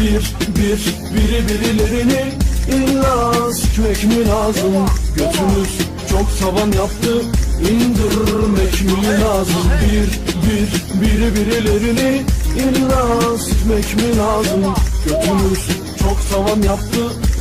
Bir bir biri birilerini illa sikmek mi lazım? Götümüz çok tavan yaptı indirmek mi lazım? Bir bir biri birilerini illa sikmek mi lazım? Götümüz çok tavan yaptı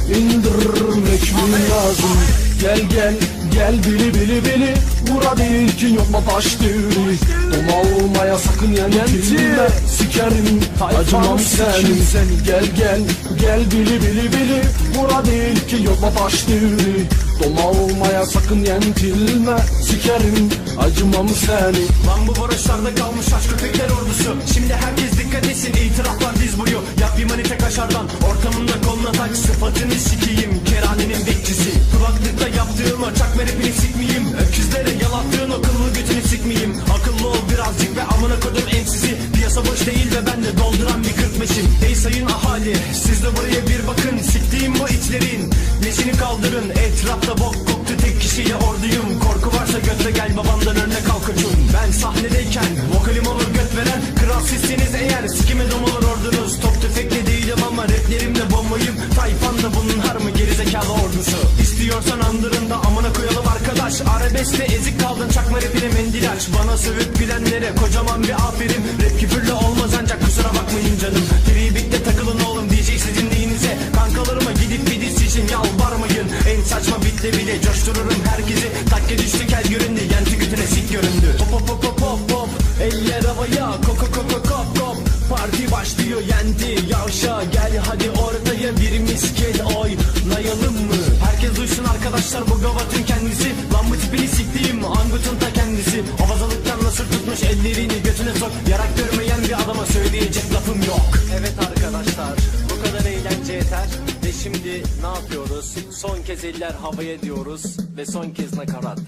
indirmek mi lazım? Gel gel gel bili bili bili Bura değil ki yok mu taş devri Doma olmaya sakın yentilme Sikerim acımam senin. seni Gel gel gel bili bili bili Bura değil ki yok mu taş devri Doma olmaya sakın yentilme Sikerim acımam seni Lan bu barışlarda kalmış aşk köpekler ordusu. Şimdi herkes dikkat etsin itiraflar diz boyu. Yap bir manite kaşardan ortamında koluna tak Sıfatını sikeyim ezik kaldın çakma rapine mendil aç Bana sövüp gülenlere kocaman bir aferin. Rap küfürle olmaz ancak kusura bakmayın canım. Tribikte takılın oğlum DJ sizin neyinize Kankalarıma gidip bir diz için yalvarmayın. En saçma bitle bile coştururum herkesi. Takke düştü kel göründü. Yenti götüne sik göründü. Hop hop hop hop hop hop. Eller havaya koko koko kop kop Parti başlıyor yendi yavşa. Gel hadi götüne sok Yarak görmeyen bir adama söyleyecek lafım yok. Evet arkadaşlar bu kadar eğlence yeter. Ve şimdi ne yapıyoruz? Son kez eller havaya diyoruz Ve son kez nakarat.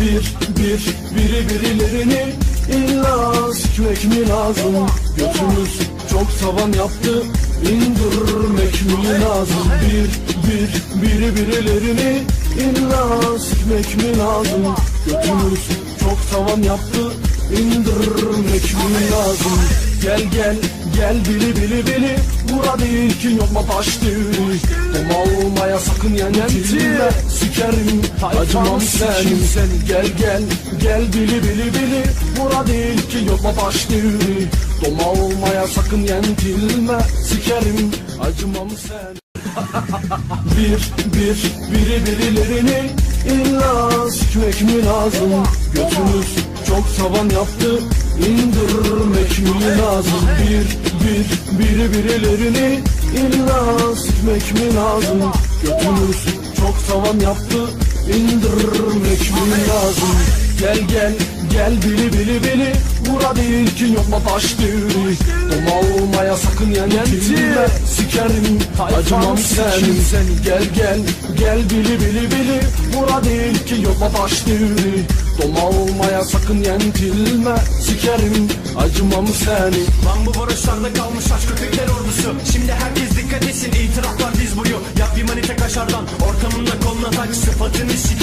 Bir bir biri birilerini illa sikmek mi lazım? Götümüz çok tavan yaptı indirmek mi lazım? Bir bir biri birilerini illa sikmek mi lazım? Götümüz çok tavan yaptı indirmek mi lazım? Gel gel gel bili bili bili. Bura değil ki yok mu taş devri Doma olmaya sakın yentilme Sikerim acımam senin. seni Gel gel gel bili bili bili. Bura değil ki yok mu taş devri Doma olmaya sakın yentilme Sikerim acımam seni bir bir biri birilerini illa sikmek mi lazım? Götümüz çok tavan yaptı. İndirmek mi lazım? Bir bir biri birilerini illa sikmek mi lazım? Götümüz çok tavan yaptı. İndirmek mi lazım? Gel gel gel bili bili bili Bura değil ki yok mu taş devri Doma olmaya sakın yentilme Sikerim acımam senin. seni. Gel gel gel bili bili bili Bura değil ki yok mu taş devri Doma olmaya sakın yentilme Sikerim acımam seni Lan bu barışlarda kalmış aşk köpekler ordusu. Şimdi herkes dikkat etsin itiraflar diz boyu. Yap bir manite kaşardan ortamında koluna tak Sıfatını bekçisi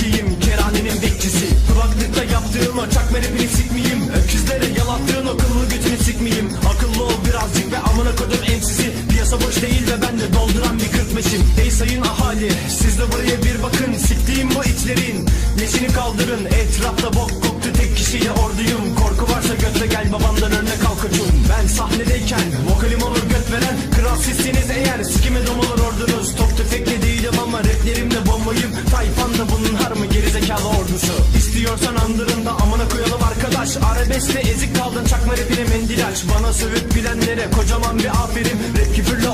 Kulaklıkta yaptığım o çakma rapini sikmeyeyim. Öküzlere yalattığın o kıllı götünü sikmeyeyim. Akıllı ol birazcık ve amına kodum emsizi Piyasa boş değil ve ben de dolduran bir kırk meşin Ey sayın ahali siz de buraya bir bakın. Siktiğim bu içlerin neşini kaldırın. Etrafta bok koktu tek kişiyle orduyum. Korku varsa götle gel babamdan örnek al koçum. Ben sahnedeyken vokalim olur göt veren. Kral sizsiniz eğer. Sikime dom Andırında amına koyalım arkadaş. Arabeskte ezik kaldın çakma rapine mendil aç Bana sövüp gülenlere kocaman bir aferin. Rap küfürle